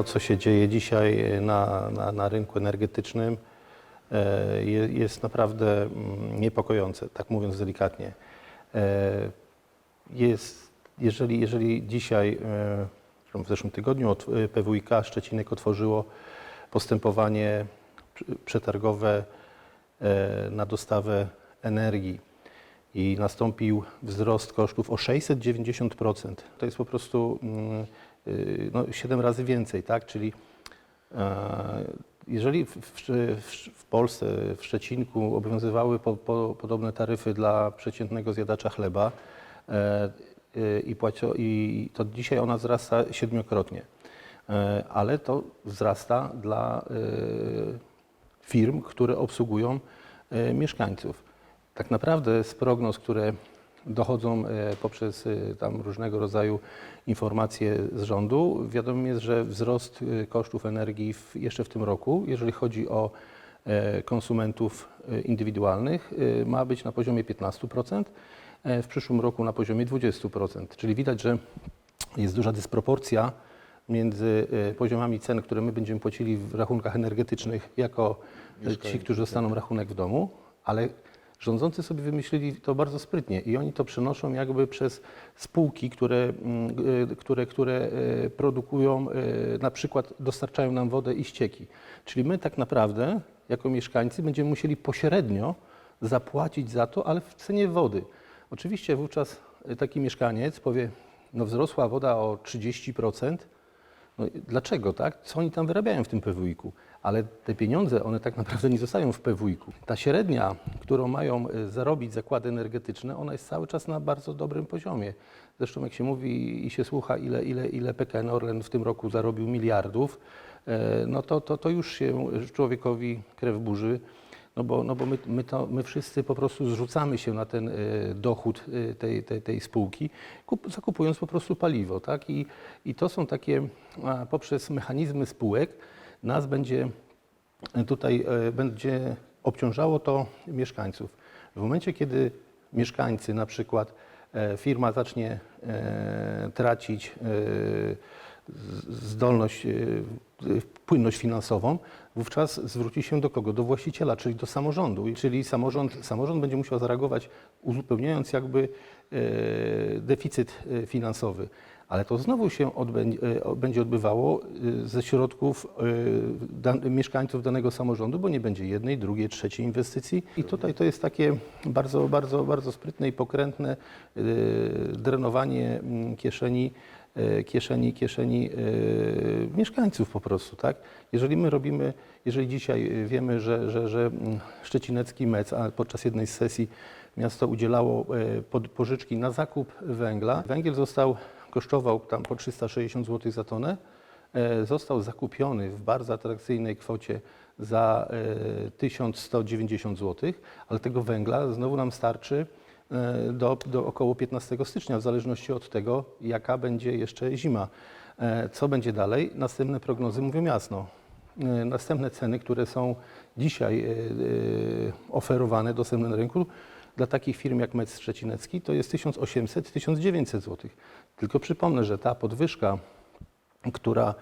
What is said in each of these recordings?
to, co się dzieje dzisiaj na, na, na rynku energetycznym, e, je- jest naprawdę mm, niepokojące, tak mówiąc delikatnie. E, Jest, jeżeli, jeżeli dzisiaj, e, w zeszłym tygodniu od e, PWiK Szczecinek otworzyło postępowanie pr- przetargowe e, na dostawę energii i nastąpił wzrost kosztów o 690%. To jest po prostu mm, no, 7 razy więcej, tak? Czyli e, jeżeli w, w, w- Polsce, w Szczecinku obowiązywały po, po, podobne taryfy dla przeciętnego zjadacza chleba e, y, i, płacio, i to dzisiaj ona wzrasta siedmiokrotnie, E, ale to wzrasta dla y, firm, które obsługują e, mieszkańców. Tak naprawdę z prognoz, które dochodzą e, poprzez e, tam różnego rodzaju informacje z rządu, wiadomo jest, że wzrost e, kosztów energii w, jeszcze w tym roku, jeżeli chodzi o konsumentów indywidualnych, ma być na poziomie 15%, e, w przyszłym roku na poziomie 20%. Czyli widać, że jest duża dysproporcja między poziomami cen, które my będziemy płacili w rachunkach energetycznych jako ci, którzy dostaną rachunek w domu, ale rządzący sobie wymyślili to bardzo sprytnie i oni to przenoszą jakby przez spółki, które, mm, e, które, które e, produkują, e, na przykład dostarczają nam wodę i ścieki. Czyli my tak naprawdę jako mieszkańcy będziemy musieli pośrednio zapłacić za to, ale w cenie wody. Oczywiście wówczas taki mieszkaniec powie, no wzrosła woda o 30%, no dlaczego, tak? Co oni tam wyrabiają w tym PWiK-u? Ale te pieniądze, one tak naprawdę nie zostają w PWiK-u. Ta średnia, którą mają e, zarobić zakłady energetyczne, ona jest cały czas na bardzo dobrym poziomie. Zresztą jak się mówi i się słucha, ile, ile, ile PKN Orlen w tym roku zarobił miliardów, e, no to, to, to już się człowiekowi krew burzy. No bo, no bo my, my, to, my wszyscy po prostu zrzucamy się na ten e, dochód tej, tej, tej spółki, kup, zakupując po prostu paliwo. Tak? I, I to są takie, poprzez mechanizmy spółek, nas będzie tutaj e, będzie obciążało to mieszkańców. W momencie, kiedy mieszkańcy, na przykład e, firma zacznie e, tracić e, zdolność, e, płynność finansową, wówczas zwróci się do kogo? Do właściciela, czyli do samorządu. Czyli samorząd, samorząd będzie musiał zareagować, uzupełniając jakby e, deficyt e, finansowy. Ale to znowu się e, będzie odbywało e, ze środków e, mieszkańców danego samorządu, bo nie będzie jednej, drugiej, trzeciej inwestycji. I tutaj to jest takie bardzo, bardzo, bardzo sprytne i pokrętne e, drenowanie kieszeni e, kieszeni, kieszeni e, mieszkańców po prostu, tak? Jeżeli my robimy, jeżeli dzisiaj e, wiemy, że, że, że mm, szczecinecki MEC, a podczas jednej z sesji miasto udzielało e, pożyczki na zakup węgla, węgiel został, kosztował tam po 360 zł za tonę, e, został zakupiony w bardzo atrakcyjnej kwocie za e, 1190 zł, ale tego węgla znowu nam starczy e, do, do około 15 stycznia, w zależności od tego, jaka będzie jeszcze zima. E, Co będzie dalej? Następne prognozy mówią jasno. E, Następne ceny, które są dzisiaj e, e, oferowane, dostępne na rynku, dla takich firm jak Mec Szczecinecki to jest 1800-1900 zł. Tylko przypomnę, że ta podwyżka która,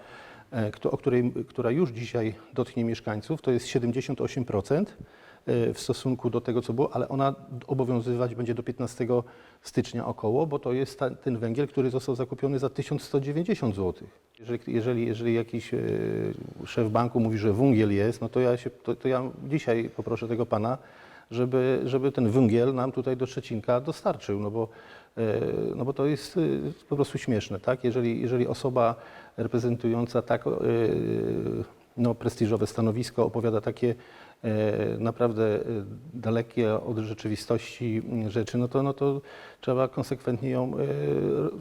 e, o której, która już dzisiaj dotknie mieszkańców, to jest 78% e, w stosunku do tego, co było, ale ona obowiązywać będzie do 15 stycznia około, bo to jest ta, ten węgiel, który został zakupiony za 1190 zł. Jeżeli, jeżeli, jeżeli jakiś e, szef banku mówi, że węgiel jest, no to ja, się, to, to ja dzisiaj poproszę tego pana, żeby, żeby ten węgiel nam tutaj do Szczecinka dostarczył, no bo, e, no bo to jest po prostu śmieszne, tak? Jeżeli, jeżeli osoba reprezentująca tak no, prestiżowe stanowisko opowiada takie e, naprawdę e, dalekie od rzeczywistości rzeczy, no to, no to trzeba konsekwentnie ją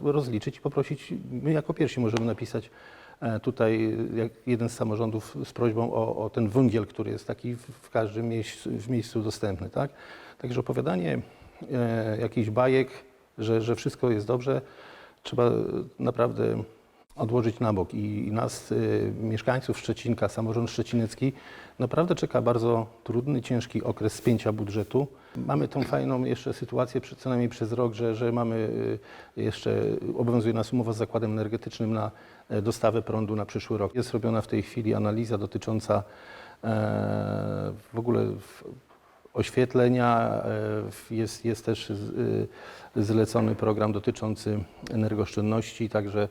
e, rozliczyć i poprosić, my jako pierwsi możemy napisać tutaj jak jeden z samorządów z prośbą o, o ten węgiel, który jest taki w, każdym miejscu, w miejscu dostępny. Tak? Także opowiadanie jakichś bajek, że, że wszystko jest dobrze, trzeba naprawdę odłożyć na bok i, nas, y, mieszkańców Szczecinka, samorząd szczecinecki, naprawdę czeka bardzo trudny, ciężki okres spięcia budżetu. Mamy tą fajną jeszcze sytuację, przy- co najmniej przez rok, że, że mamy y, jeszcze, obowiązuje nas umowa z zakładem energetycznym na e, dostawę prądu na przyszły rok. Jest robiona w tej chwili analiza dotycząca e, w ogóle w, oświetlenia. e, Jest, jest też y, zlecony program dotyczący energooszczędności, także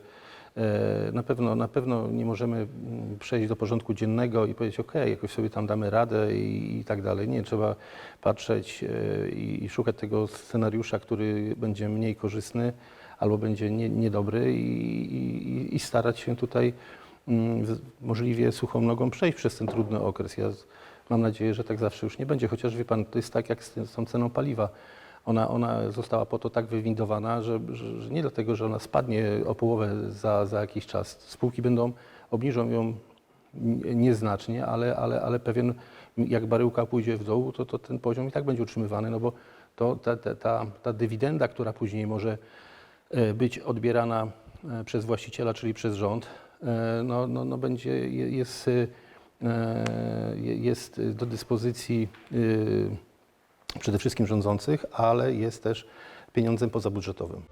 na pewno, na pewno nie możemy mm, przejść do porządku dziennego i powiedzieć, ok, jakoś sobie tam damy radę i, i tak dalej. Nie, trzeba patrzeć e, i, i szukać tego scenariusza, który będzie mniej korzystny albo będzie nie, niedobry i, i, i starać się tutaj mm, możliwie suchą nogą przejść przez ten trudny okres. Ja mam nadzieję, że tak zawsze już nie będzie, chociaż wie pan, to jest tak jak z tą ceną paliwa. Ona, ona została po to tak wywindowana, że, że, nie dlatego, że ona spadnie o połowę za, za jakiś czas. Spółki będą, obniżą ją nieznacznie, ale, ale, ale pewien, jak baryłka pójdzie w dół, to, to ten poziom i tak będzie utrzymywany, no bo to, ta, ta, ta, ta dywidenda, która później może e, być odbierana e, przez właściciela, czyli przez rząd, e, no, no, no będzie, je- jest, je- jest do dyspozycji y, przede wszystkim rządzących, ale jest też pieniądzem pozabudżetowym.